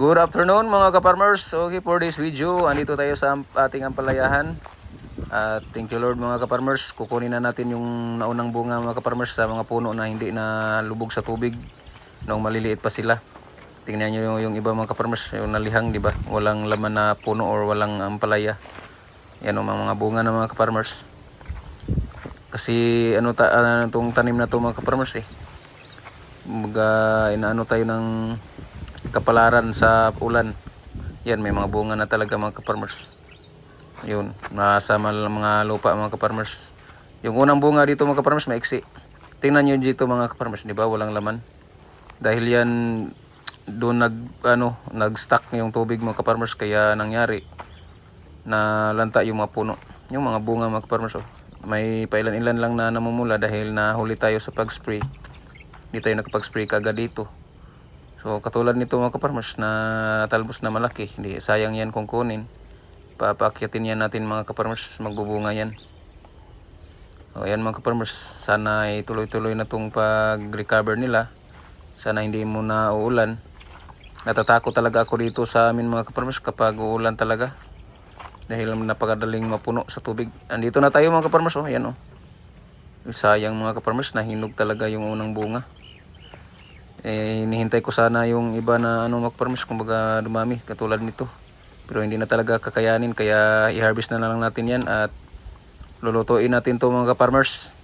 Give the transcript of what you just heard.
Good afternoon mga ka-farmers. Okay, for this video, andito tayo sa ating ampalayahan. At thank you Lord mga ka-farmers. Kukunin na natin yung naunang bunga mga ka-farmers sa mga puno na hindi na lubog sa tubig nung maliliit pa sila. Tingnan nyo yung, iba mga ka-farmers, yung nalihang, di ba? Walang laman na puno or walang ampalaya. Yan ang mga bunga ng mga ka-farmers. Kasi ano ta tong tanim na to mga ka-farmers eh. Mga inaano tayo ng kapalaran sa ulan. Yan, may mga bunga na talaga mga kaparmers. Yun, nasa mal- mga lupa mga kaparmers. Yung unang bunga dito mga kaparmers, maiksi. Tingnan nyo dito mga kaparmers, di ba? Walang laman. Dahil yan, doon nag, ano, nag-stuck yung tubig mga kaparmers, kaya nangyari na lanta yung mga puno. Yung mga bunga mga kaparmers, oh. May pailan-ilan lang na namumula dahil nahuli tayo sa pag-spray. Hindi tayo nakapag-spray kagad dito. So katulad nito mga kaparmers na talbos na malaki, hindi sayang yan kung kunin. Papakyatin yan natin mga kaparmers, magbubunga yan. O yan mga kaparmers, sana ay tuloy-tuloy na tong pag-recover nila. Sana hindi mo na uulan. Natatakot talaga ako dito sa amin mga kaparmers kapag uulan talaga. Dahil napakadaling mapuno sa tubig. Andito na tayo mga kaparmers, oh, yan oh. Sayang mga kaparmers, nahinog talaga yung unang bunga eh hinihintay ko sana yung iba na ano mag-farmers kumbaga dumami katulad nito. Pero hindi na talaga kakayanin. Kaya i-harvest na lang natin yan at lulutuin natin to mga farmers